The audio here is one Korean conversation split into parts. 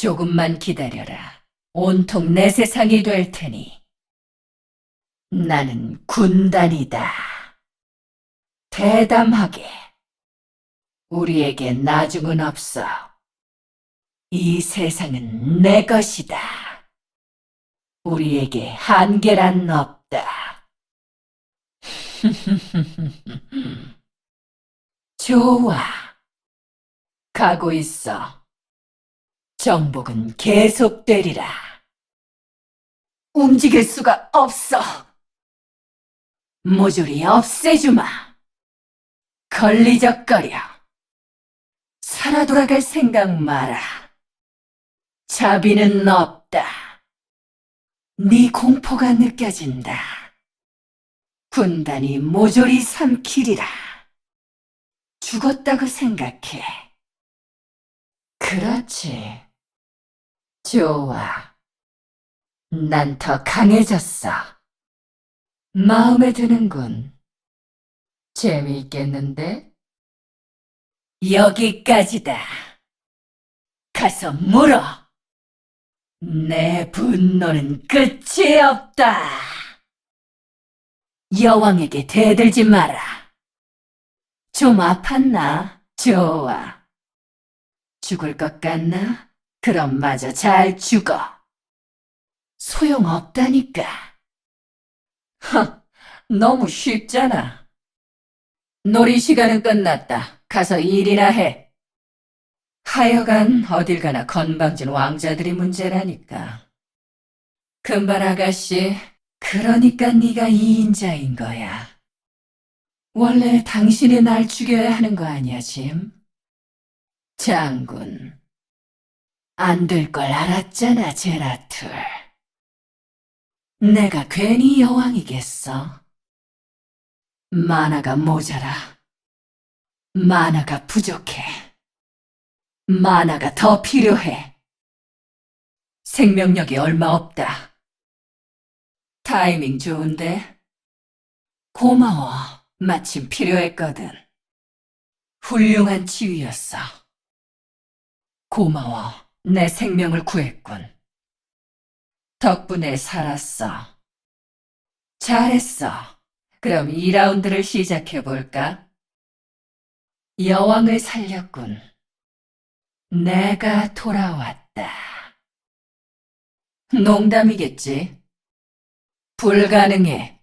조금만 기다려라. 온통 내 세상이 될 테니. 나는 군단이다. 대담하게. 우리에게 나중은 없어. 이 세상은 내 것이다. 우리에게 한계란 없다. 좋아. 가고 있어. 정복은 계속되리라. 움직일 수가 없어. 모조리 없애주마. 걸리적거려. 살아 돌아갈 생각 마라. 자비는 없다. 네 공포가 느껴진다. 군단이 모조리 삼키리라. 죽었다고 생각해. 그렇지. 좋아. 난 더 강해졌어. 마음에 드는군. 재미있겠는데? 여기까지다. 가서 물어. 내 분노는 끝이 없다. 여왕에게 대들지 마라. 좀 아팠나? 좋아. 죽을 것 같나? 그럼 마저 잘 죽어. 소용없다니까. 허, 너무 쉽잖아. 놀이 시간은 끝났다. 가서 일이나 해. 하여간 어딜 가나 건방진 왕자들이 문제라니까. 금발 아가씨, 그러니까 네가 이인자인 거야. 원래 당신이 날 죽여야 하는 거 아니야, 짐? 장군. 안 될 걸 알았잖아, 제라툴. 내가 괜히 여왕이겠어. 만화가 모자라. 만화가 부족해. 만화가 더 필요해. 생명력이 얼마 없다. 타이밍 좋은데? 고마워. 마침 필요했거든. 훌륭한 치유였어. 고마워. 내 생명을 구했군. 덕분에 살았어. 잘했어. 그럼 2라운드를 시작해볼까? 여왕을 살렸군. 내가 돌아왔다. 농담이겠지? 불가능해.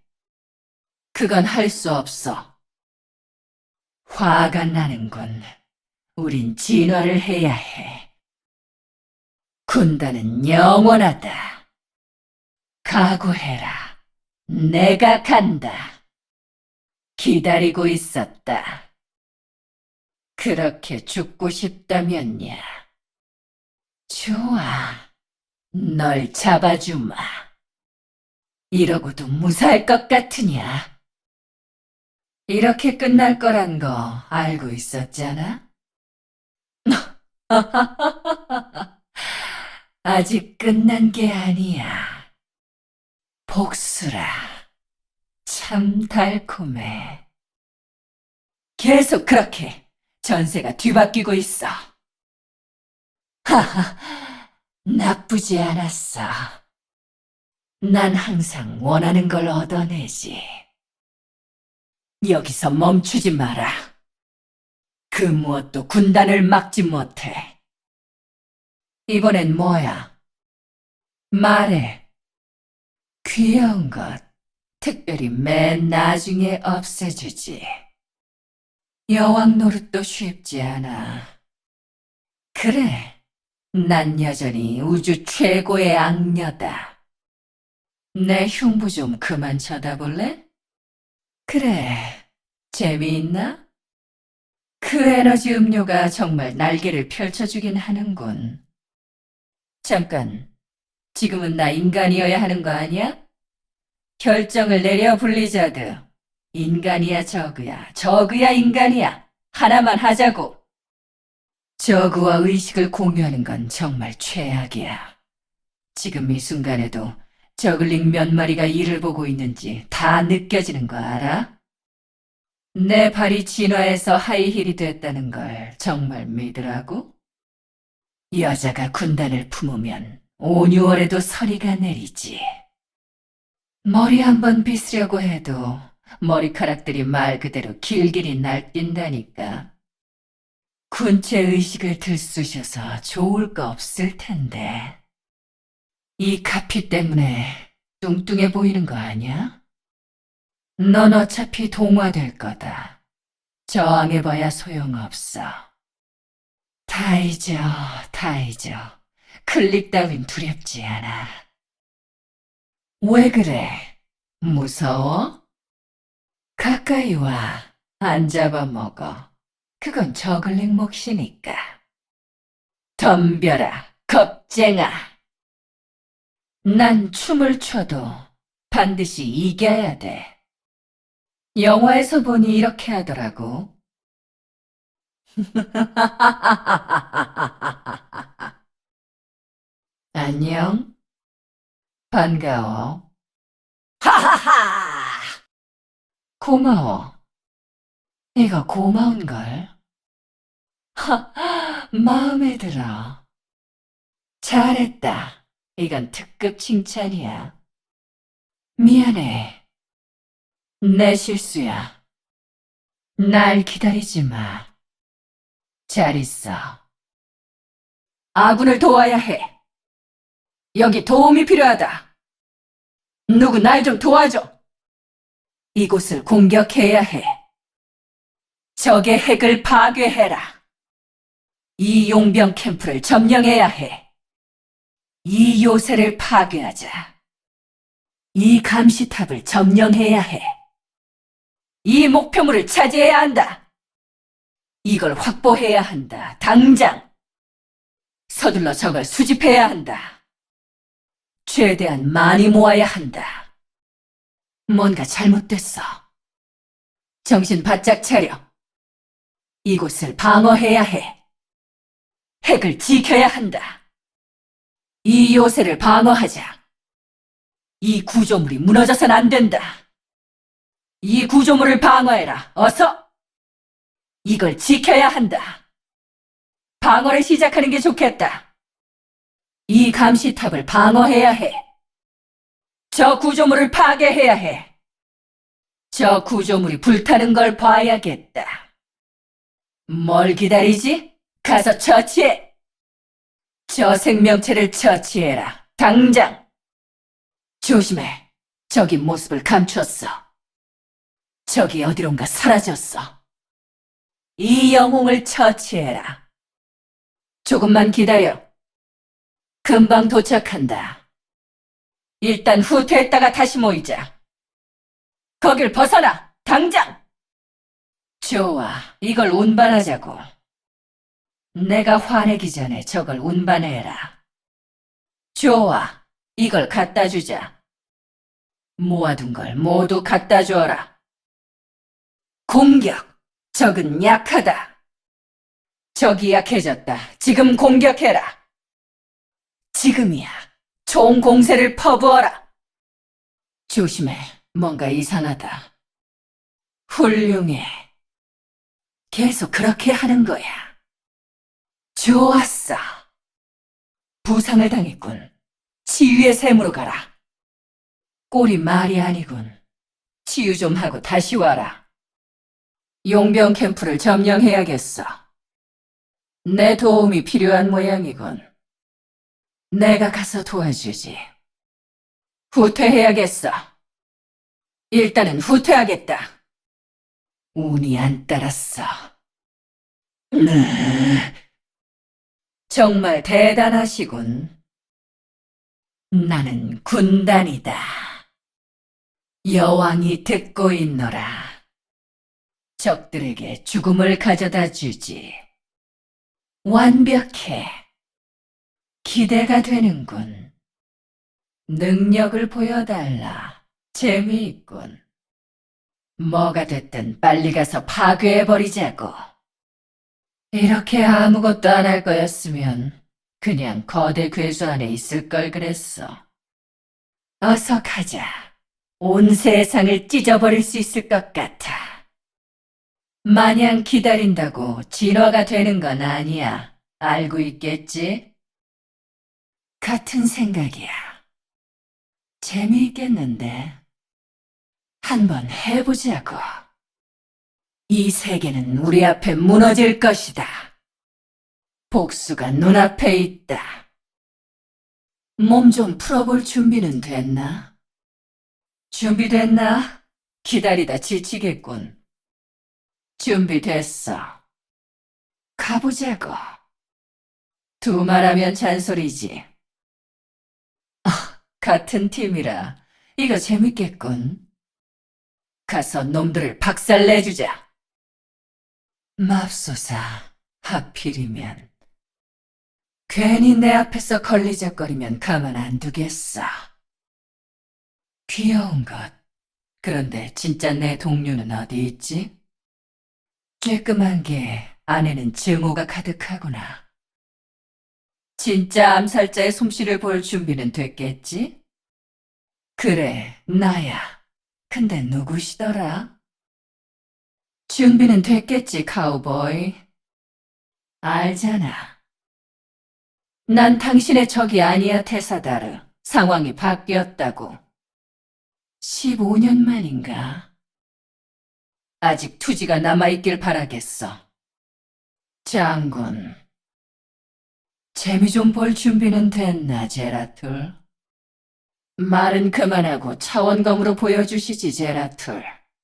그건 할 수 없어. 화가 나는군. 우린 진화를 해야 해. 군단은 영원하다. 각오해라. 내가 간다. 기다리고 있었다. 그렇게 죽고 싶다면야. 좋아. 널 잡아주마. 이러고도 무사할 것 같으냐? 이렇게 끝날 거란 거 알고 있었잖아? 아직 끝난 게 아니야. 복수라. 참 달콤해. 계속 그렇게 전세가 뒤바뀌고 있어. 하하, 나쁘지 않았어. 난 항상 원하는 걸 얻어내지. 여기서 멈추지 마라. 그 무엇도 군단을 막지 못해. 이번엔 뭐야? 말해. 귀여운 것, 특별히 맨 나중에 없애주지. 여왕 노릇도 쉽지 않아. 그래, 난 여전히 우주 최고의 악녀다. 내 흉부 좀 그만 쳐다볼래? 그래, 재미있나? 그 에너지 음료가 정말 날개를 펼쳐주긴 하는군. 잠깐, 지금은 나 인간이어야 하는 거 아니야? 결정을 내려 블리자드. 인간이야 저그야, 저그야 인간이야. 하나만 하자고. 저그와 의식을 공유하는 건 정말 최악이야. 지금 이 순간에도 저글링 몇 마리가 이를 보고 있는지 다 느껴지는 거 알아? 내 발이 진화해서 하이힐이 됐다는 걸 정말 믿으라고? 여자가 군단을 품으면 5, 6월에도 서리가 내리지. 머리 한번 빗으려고 해도 머리카락들이 말 그대로 길길이 날뛴다니까. 군체 의식을 들쑤셔서 좋을 거 없을 텐데. 이 카피 때문에 뚱뚱해 보이는 거 아니야? 넌 어차피 동화될 거다. 저항해봐야 소용없어. 다 잊어, 다 잊어. 클릭 따윈 두렵지 않아. 왜 그래? 무서워? 가까이 와. 안 잡아먹어. 그건 저글링 몫이니까. 덤벼라, 겁쟁아. 난 춤을 춰도 반드시 이겨야 돼. 영화에서 보니 이렇게 하더라고. 안녕. 반가워. 하하하! 고마워. 이거 고마운걸. 하, 마음에 들어. 잘했다. 이건 특급 칭찬이야. 미안해. 내 실수야. 날 기다리지 마. 잘 있어. 아군을 도와야 해. 여기 도움이 필요하다. 누구 날 좀 도와줘. 이곳을 공격해야 해. 적의 핵을 파괴해라. 이 용병 캠프를 점령해야 해. 이 요새를 파괴하자. 이 감시탑을 점령해야 해. 이 목표물을 차지해야 한다. 이걸 확보해야 한다. 당장. 서둘러 적을 수집해야 한다. 최대한 많이 모아야 한다. 뭔가 잘못됐어. 정신 바짝 차려. 이곳을 방어해야 해. 핵을 지켜야 한다. 이 요새를 방어하자. 이 구조물이 무너져선 안 된다. 이 구조물을 방어해라. 어서! 이걸 지켜야 한다. 방어를 시작하는 게 좋겠다. 이 감시탑을 방어해야 해. 저 구조물을 파괴해야 해. 저 구조물이 불타는 걸 봐야겠다. 뭘 기다리지? 가서 처치해! 저 생명체를 처치해라. 당장! 조심해. 저기 모습을 감췄어. 저기 어디론가 사라졌어. 이 영웅을 처치해라. 조금만 기다려. 금방 도착한다. 일단 후퇴했다가 다시 모이자. 거길 벗어나! 당장! 좋아, 이걸 운반하자고. 내가 화내기 전에 저걸 운반해라. 좋아, 이걸 갖다 주자. 모아둔 걸 모두 갖다 주어라. 공격! 적은 약하다. 적이 약해졌다. 지금 공격해라. 지금이야. 총 공세를 퍼부어라. 조심해. 뭔가 이상하다. 훌륭해. 계속 그렇게 하는 거야. 좋았어. 부상을 당했군. 치유의 샘으로 가라. 꼴이 말이 아니군. 치유 좀 하고 다시 와라. 용병 캠프를 점령해야겠어. 내 도움이 필요한 모양이군. 내가 가서 도와주지. 후퇴해야겠어. 일단은 후퇴하겠다. 운이 안 따랐어. 네. 정말 대단하시군. 나는 군단이다. 여왕이 듣고 있노라. 적들에게 죽음을 가져다 주지. 완벽해. 기대가 되는군. 능력을 보여달라. 재미있군. 뭐가 됐든 빨리 가서 파괴해버리자고. 이렇게 아무것도 안 할 거였으면 그냥 거대 괴수 안에 있을 걸 그랬어. 어서 가자. 온 세상을 찢어버릴 수 있을 것 같아. 마냥 기다린다고 진화가 되는 건 아니야. 알고 있겠지? 같은 생각이야. 재미있겠는데. 한번 해보자고. 이 세계는 우리 앞에 무너질 것이다. 복수가 눈앞에 있다. 몸 좀 풀어볼 준비는 됐나? 준비됐나? 기다리다 지치겠군. 준비됐어. 가보자고. 두 말하면 잔소리지. 아, 같은 팀이라 이거 재밌겠군. 가서 놈들을 박살내주자. 맙소사, 하필이면. 괜히 내 앞에서 걸리적거리면 가만 안 두겠어. 귀여운 것. 그런데 진짜 내 동료는 어디 있지? 쬐끔한 게 안에는 증오가 가득하구나. 진짜 암살자의 솜씨를 볼 준비는 됐겠지? 그래, 나야. 근데 누구시더라? 준비는 됐겠지, 카우보이. 알잖아. 난 당신의 적이 아니야, 테사다르. 상황이 바뀌었다고. 15년 만인가? 아직 투지가 남아있길 바라겠어. 장군. 재미 좀 볼 준비는 됐나, 제라툴? 말은 그만하고 차원검으로 보여주시지, 제라툴.